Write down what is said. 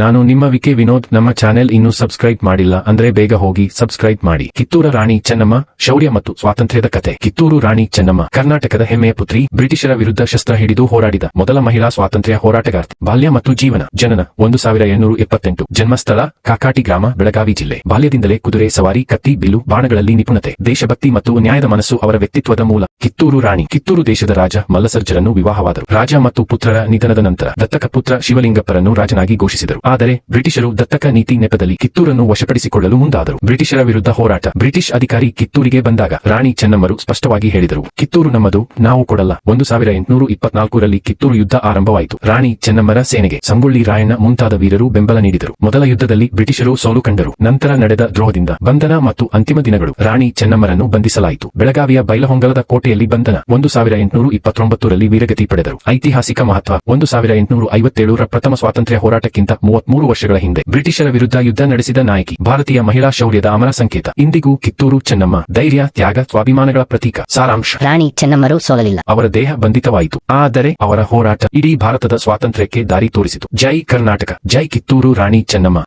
ನಾನು ನಿಮ್ಮ ವಿಕೆ ವಿನೋದ್, ನಮ್ಮ ಚಾನೆಲ್ ಇನ್ನೂ ಸಬ್ಸ್ಕ್ರೈಬ್ ಮಾಡಿಲ್ಲ ಅಂದ್ರೆ ಬೇಗ ಹೋಗಿ ಸಬ್ಸ್ಕ್ರೈಬ್ ಮಾಡಿ. ಕಿತ್ತೂರ ರಾಣಿ ಚೆನ್ನಮ್ಮ, ಶೌರ್ಯ ಮತ್ತು ಸ್ವಾತಂತ್ರ್ಯದ ಕತೆ. ಕಿತ್ತೂರು ರಾಣಿ ಚೆನ್ನಮ್ಮ, ಕರ್ನಾಟಕದ ಹೆಮ್ಮೆಯ ಪುತ್ರಿ, ಬ್ರಿಟಿಷರ ವಿರುದ್ಧ ಶಸ್ತ್ರ ಹಿಡಿದು ಹೋರಾಡಿದ ಮೊದಲ ಮಹಿಳಾ ಸ್ವಾತಂತ್ರ್ಯ ಹೋರಾಟಗಾರ್ತಿ. ಬಾಲ್ಯ ಮತ್ತು ಜೀವನ. ಜನನ, ಒಂದು ಸಾವಿರ ಎಣ್ಣೂರು ಎಪ್ಪತ್ತೆಂಟು. ಜನ್ಮಸ್ಥಳ, ಕಾಕಾಟಿ ಗ್ರಾಮ, ಬೆಳಗಾವಿ ಜಿಲ್ಲೆ. ಬಾಲ್ಯದಿಂದಲೇ ಕುದುರೆ, ಸವಾರಿ, ಕತ್ತಿ, ಬಿಲ್ಲು, ಬಾಣಗಳಲ್ಲಿ ನಿಪುಣತೆ. ದೇಶಭಕ್ತಿ ಮತ್ತು ನ್ಯಾಯದ ಮನಸ್ಸು ಅವರ ವ್ಯಕ್ತಿತ್ವದ ಮೂಲ. ಕಿತ್ತೂರು ರಾಣಿ. ಕಿತ್ತೂರು ದೇಶದ ರಾಜ, ಮಲ್ಲಸರ್ಜರನ್ನು ವಿವಾಹವಾದರು. ರಾಜ ಮತ್ತು ಪುತ್ರರ ನಿಧನದ ನಂತರ ದತ್ತಕ ಪುತ್ರ ಶಿವಲಿಂಗಪ್ಪರನ್ನು ರಾಜನಾಗಿ ಘೋಷಿಸಿದರು. ಆದರೆ ಬ್ರಿಟಿಷರು ದತ್ತಕ ನೀತಿ ನೆಪದಲ್ಲಿ ಕಿತ್ತೂರನ್ನು ವಶಪಡಿಸಿಕೊಳ್ಳಲು ಮುಂದಾದರು. ಬ್ರಿಟಿಷರ ವಿರುದ್ಧ ಹೋರಾಟ. ಬ್ರಿಟಿಷ್ ಅಧಿಕಾರಿ ಕಿತ್ತೂರಿಗೆ ಬಂದಾಗ ರಾಣಿ ಚೆನ್ನಮ್ಮರು ಸ್ಪಷ್ಟವಾಗಿ ಹೇಳಿದರು, ಕಿತ್ತೂರು ನಮ್ಮದು, ನಾವು ಕೊಡಲ್ಲ. ಒಂದು ಸಾವಿರ ಎಂಟುನೂರು ಇಪ್ಪತ್ನಾಲ್ಕರಲ್ಲಿ ಕಿತ್ತೂರು ಯುದ್ಧ ಆರಂಭವಾಯಿತು. ರಾಣಿ ಚೆನ್ನಮ್ಮರ ಸೇನೆಗೆ ಸಂಗೊಳ್ಳಿ ರಾಯಣ್ಣ ಮುಂತಾದ ವೀರರು ಬೆಂಬಲ ನೀಡಿದರು. ಮೊದಲ ಯುದ್ಧದಲ್ಲಿ ಬ್ರಿಟಿಷರು ಸೋಲು ಕಂಡರು. ನಂತರ ನಡೆದ ದ್ರೋಹದಿಂದ ಬಂಧನ ಮತ್ತು ಅಂತಿಮ ದಿನಗಳು ರಾಣಿ ಚೆನ್ನಮ್ಮರನ್ನು ಬಂಧಿಸಲಾಯಿತು. ಬೆಳಗಾವಿಯ ಬೈಲಹೊಂಗಲದ ಕೋಟೆಯಲ್ಲಿ ಬಂಧನ. ಒಂದು ಸಾವಿರ ಎಂಟುನೂರು ಇಪ್ಪತ್ತೊಂಬತ್ತರಲ್ಲಿ ವೀರಗತಿ ಪಡೆದರು. ಐತಿಹಾಸಿಕ ಮಹತ್ವ. ಒಂದು ಸಾವಿರ ಎಂಟುನೂರು ಐವತ್ತೇಳರ ಪ್ರಥಮ ಸ್ವಾತಂತ್ರ್ಯ ಹೋರಾಟಕ್ಕಿಂತ ಮೂವತ್ಮೂರು ವರ್ಷಗಳ ಹಿಂದೆ ಬ್ರಿಟಿಷರ ವಿರುದ್ಧ ಯುದ್ಧ ನಡೆಸಿದ ನಾಯಕಿ ಭಾರತೀಯ ಮಹಿಳಾ ಶೌರ್ಯದ ಅಮರ ಸಂಕೇತ. ಇಂದಿಗೂ ಕಿತ್ತೂರು ಚೆನ್ನಮ್ಮ ಧೈರ್ಯ ತ್ಯಾಗ ಸ್ವಾಭಿಮಾನಗಳ ಪ್ರತೀಕ ಸಾರಾಂಶ. ರಾಣಿ ಚೆನ್ನಮ್ಮರು ಸೋಲಲಿಲ್ಲ. ಅವರ ದೇಹ ಬಂಧಿತವಾಯಿತು. ಆದರೆ ಅವರ ಹೋರಾಟ ಇಡೀ ಭಾರತದ ಸ್ವಾತಂತ್ರ್ಯಕ್ಕೆ ದಾರಿ ತೋರಿಸಿತು. ಜೈ ಕರ್ನಾಟಕ ಜೈ ಕಿತ್ತೂರು ರಾಣಿ ಚೆನ್ನಮ್ಮ.